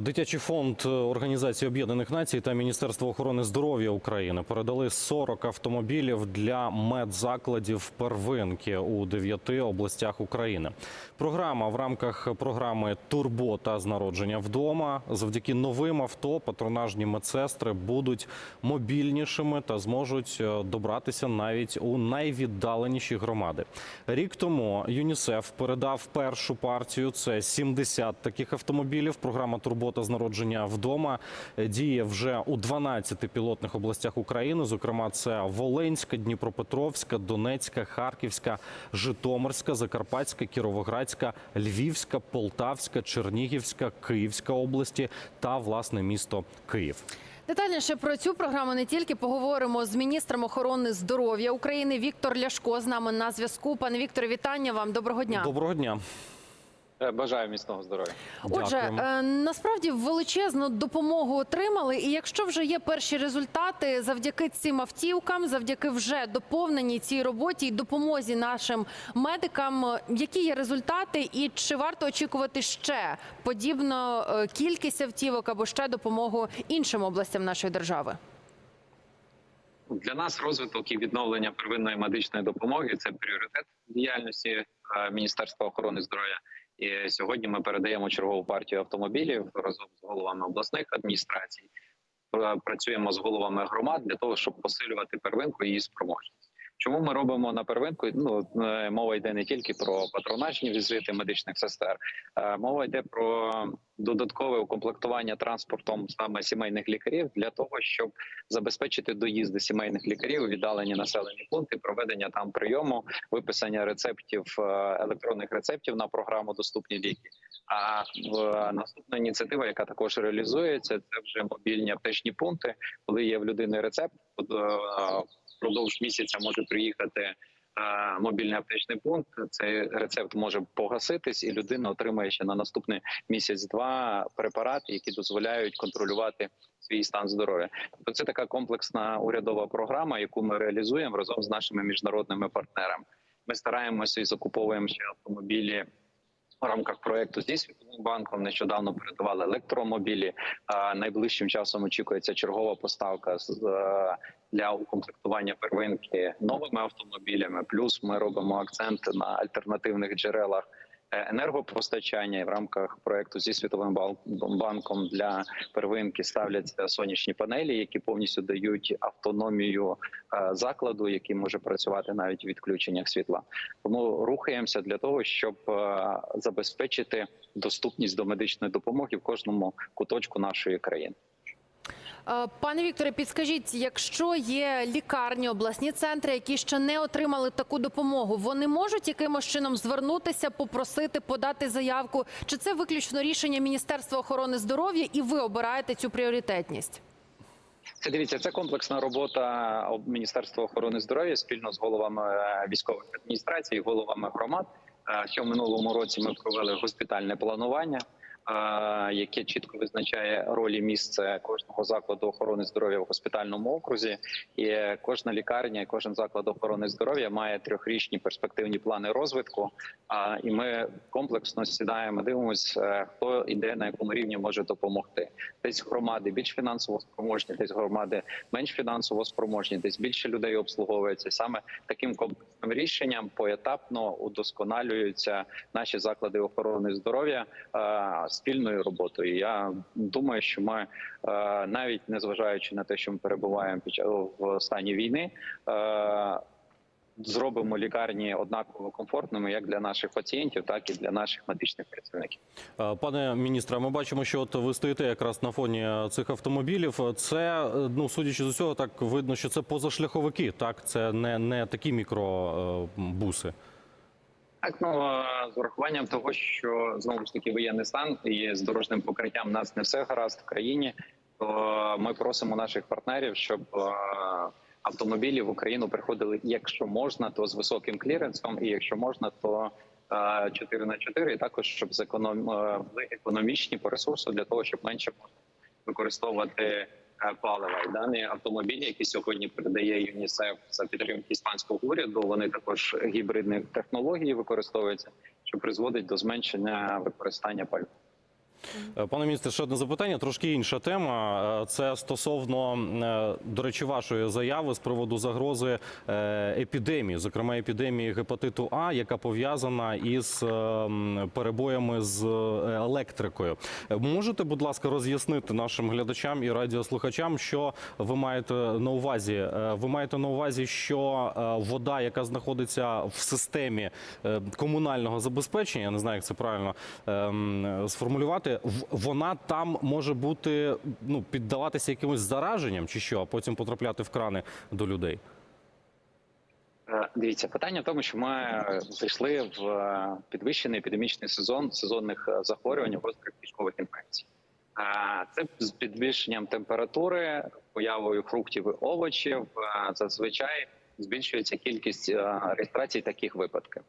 Дитячий фонд Організації Об'єднаних Націй та Міністерство охорони здоров'я України передали 40 автомобілів для медзакладів первинки у дев'яти областях України. Програма в рамках програми Турбота з народження вдома. Завдяки новим авто патронажні медсестри будуть мобільнішими та зможуть е, добратися навіть у найвіддаленіші громади. Рік тому ЮНІСЕФ передав першу партію. Це 70 таких автомобілів. Програма Турбота з народження вдома діє вже у 12 пілотних областях України. Зокрема, це Волинська, Дніпропетровська, Донецька, Харківська, Житомирська, Закарпатська, Кіровоградська, Львівська, Полтавська, Чернігівська, Київська області та власне місто Київ. Детальніше про цю програму не тільки поговоримо з міністром охорони здоров'я України Віктор Ляшко з нами на зв'язку. Пане Вікторе, вітання вам. Доброго дня. Доброго дня. Е, Бажаю міцного здоров'я. Отже, Дякуємо. е, насправді величезну допомогу отримали. І якщо вже є перші результати, завдяки цим автівкам, завдяки вже доповненій цій роботі і допомозі нашим медикам, е, які є результати, і чи варто очікувати ще подібну е, кількість автівок або ще допомогу іншим областям нашої держави? Для нас розвиток і відновлення первинної медичної допомоги це пріоритет діяльності Міністерства охорони здоров'я. І сьогодні ми передаємо чергову партію автомобілів разом з головами обласних адміністрацій. Працюємо з головами громад для того, щоб посилювати первинку і її спроможність. Чому ми робимо на первинку? Ну е, мова йде не тільки про патронажні візити медичних сестер, е, мова йде про додаткове укомплектування транспортом саме сімейних лікарів для того, щоб забезпечити доїзди сімейних лікарів віддалені населені пункти, проведення там прийому, виписання рецептів е, електронних рецептів на програму Доступні ліки. А наступна ініціатива, яка також реалізується, це вже мобільні аптечні пункти, коли є в людини рецепт. Впродовж місяця може приїхати мобільний аптечний пункт. Цей рецепт може погаситись, і людина отримає ще на наступний місяць-два препарати, які дозволяють контролювати свій стан здоров'я. Тобто це така комплексна урядова програма, яку ми реалізуємо разом з нашими міжнародними партнерами. Ми стараємося і закуповуємо ще автомобілі. В рамках проекту зі світовим банком нещодавно передавали електромобілі. Найближчим часом очікується чергова поставка з е, для укомплектування первинки новими автомобілями. Плюс ми робимо акцент на альтернативних джерелах енергопостачання. І в рамках проекту зі світовим банком для первинки ставляться сонячні панелі, які повністю дають автономію е, закладу, який може працювати навіть у відключеннях світла. Тому рухаємося для того, щоб е, забезпечити доступність до медичної допомоги в кожному куточку нашої країни. Е, Пане Вікторе, підскажіть, якщо є лікарні, обласні центри, які ще не отримали таку допомогу, вони можуть якимось чином звернутися, попросити, подати заявку? Чи це виключно рішення Міністерства охорони здоров'я, і ви обираєте цю пріоритетність? Це дивіться, це комплексна робота Міністерства охорони здоров'я спільно з головами е, військових адміністрацій, головами громад. Е, Ще в минулому році ми провели госпітальне планування, яке чітко визначає ролі місце кожного закладу охорони здоров'я в госпітальному окрузі. І кожна лікарня, і кожен заклад охорони здоров'я має трьохрічні перспективні плани розвитку. А і ми комплексно сідаємо, дивимося, е, хто іде на якому рівні може допомогти. Десь громади більш фінансово спроможні, десь громади менш фінансово спроможні, десь більше людей обслуговується. Саме таким комплексним рішенням поетапно удосконалюються наші заклади охорони здоров'я спільною роботою. Я думаю, що ми е, навіть незважаючи на те, що ми перебуваємо під в стані війни. е, Зробимо лікарні однаково комфортними як для наших пацієнтів, так і для наших медичних працівників. Е, Пане міністре, ми бачимо, що от ви стоїте якраз на фоні цих автомобілів. Це, ну судячи з усього, так видно, що це позашляховики. Так, це не, не такі мікробуси. Так, ну з урахуванням того, що знову ж таки воєнний стан і з дорожнім покриттям нас не все гаразд в країні. То ми просимо наших партнерів, щоб автомобілі в Україну приходили, якщо можна, то з високим кліренсом, і якщо можна, то 4 на 4 і також щоб зеконом... були економічні по ресурсу для того, щоб менше використовувати палива. І дані автомобілі, які сьогодні передає ЮНІСЕФ за підтримки іспанського уряду, вони також гібридних технологій використовуються, що призводить до зменшення використання палива. Е, Пане міністре, ще одне запитання, трошки інша тема. Е, Це стосовно, е, до речі, вашої заяви з приводу загрози епідемії, зокрема епідемії гепатиту А, яка пов'язана із перебоями з електрикою. Можете, будь ласка, роз'яснити нашим глядачам і радіослухачам, що ви маєте на увазі? Ви маєте на увазі, що вода, яка знаходиться в системі комунального забезпечення, я не знаю, як це правильно ем, сформулювати, вона там може бути ну піддаватися якимось зараженням, чи що, а потім потрапляти в крани до людей. Е, Дивіться, питання в тому, що ми зайшли в е, підвищений епідемічний сезон сезонних е, захворювань гострих кишкових інфекцій. Це з підвищенням температури, появою фруктів і овочів. Зазвичай збільшується кількість реєстрацій таких випадків.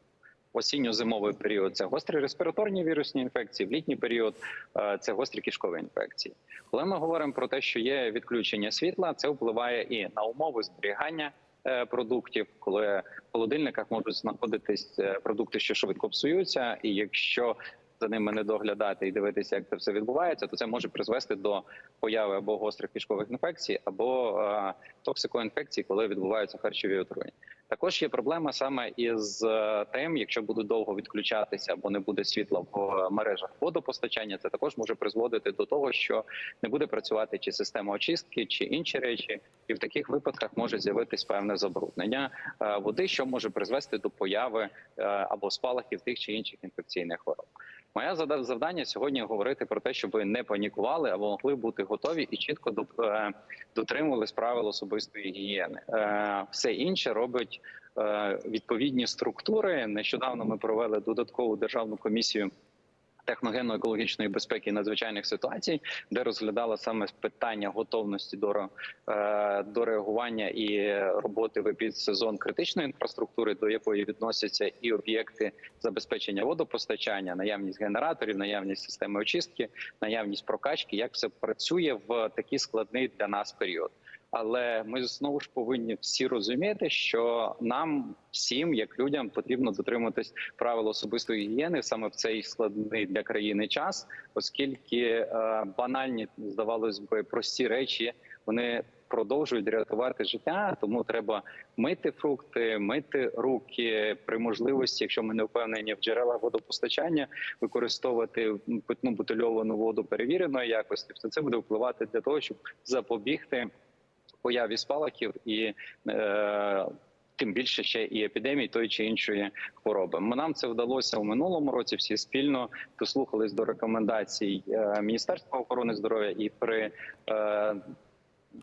Осінньо-зимовий період це гострі респіраторні вірусні інфекції, в літній період е, це гострі кишкові інфекції. Коли ми говоримо про те, що є відключення світла, це впливає і на умови зберігання е, продуктів, коли в холодильниках можуть знаходитись е, продукти, що швидко псуються, і якщо за ними не доглядати і дивитися, як це все відбувається, то це може призвести до появи або гострих кишкових інфекцій, або токсикоінфекцій, коли відбуваються харчові отруєння. Також є проблема саме із е, тим, якщо будуть довго відключатися або не буде світла в е, мережах водопостачання, це також може призводити до того, що не буде працювати чи система очистки, чи інші речі, і в таких випадках може з'явитись певне забруднення е, води, що може призвести до появи або спалахів тих чи інших інфекційних хвороб. Моя завдання сьогодні говорити про те, щоб ви не панікували, або могли бути готові і чітко до- дотримувались правил особистої гігієни. Все інше робить відповідні структури. Нещодавно ми провели додаткову державну комісію. Техногенно-екологічної безпеки і надзвичайних ситуацій, де розглядала саме питання готовності до, е, до реагування і роботи в епідсезон критичної інфраструктури, до якої відносяться і об'єкти забезпечення водопостачання, наявність генераторів, наявність системи очистки, наявність прокачки, як все працює в такий складний для нас період. Але ми знову ж повинні всі розуміти, що нам всім, як людям, потрібно дотримуватись правил особистої гігієни саме в цей складний для країни час, оскільки е, банальні здавалось би прості речі вони продовжують рятувати життя. Тому треба мити фрукти, мити руки при можливості, якщо ми не впевнені в джерелах водопостачання, використовувати питну бутильовану воду перевіреної якості. Все це буде впливати для того, щоб запобігти появі спалахів і е, тим більше ще і епідемії тої чи іншої хвороби. Нам це вдалося у минулому році. Всі спільно дослухались до рекомендацій е, Міністерства охорони здоров'я і при е,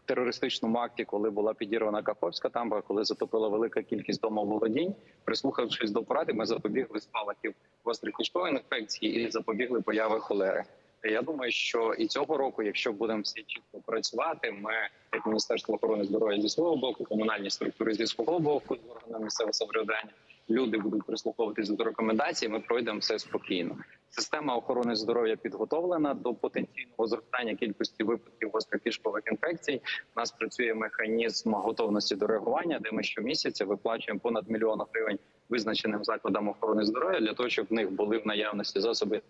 терористичному акті, коли була підірвана Каховська тамба, коли затопила велика кількість домоволодінь. Прислухавшись до поради, ми запобігли спалахів гострих кишкових інфекцій і запобігли появи холери. Я думаю, що і цього року, якщо будемо всі чітко працювати, ми, як Міністерство охорони здоров'я зі свого боку, комунальні структури зі свого боку, з органами місцевого самоврядування, люди будуть прислуховуватись до рекомендацій. Ми пройдемо все спокійно. Система охорони здоров'я підготовлена до потенційного зростання кількості випадків гострих кишкових інфекцій. У нас працює механізм готовності до реагування, де ми щомісяця виплачуємо понад мільйон гривень визначеним закладам охорони здоров'я для того, щоб в них були в наявності засоби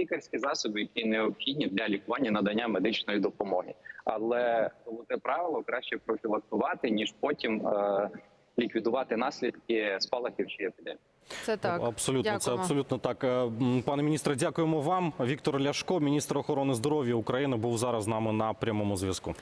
лікарські засоби, які необхідні для лікування надання медичної допомоги. Але золоте правило краще профілактувати ніж потім е, ліквідувати наслідки спалахів чи епідемії. Це так. Абсолютно, це абсолютно так. Е, Пане міністре, дякуємо вам. Віктор Ляшко, міністр охорони здоров'я України, був зараз з нами на прямому зв'язку.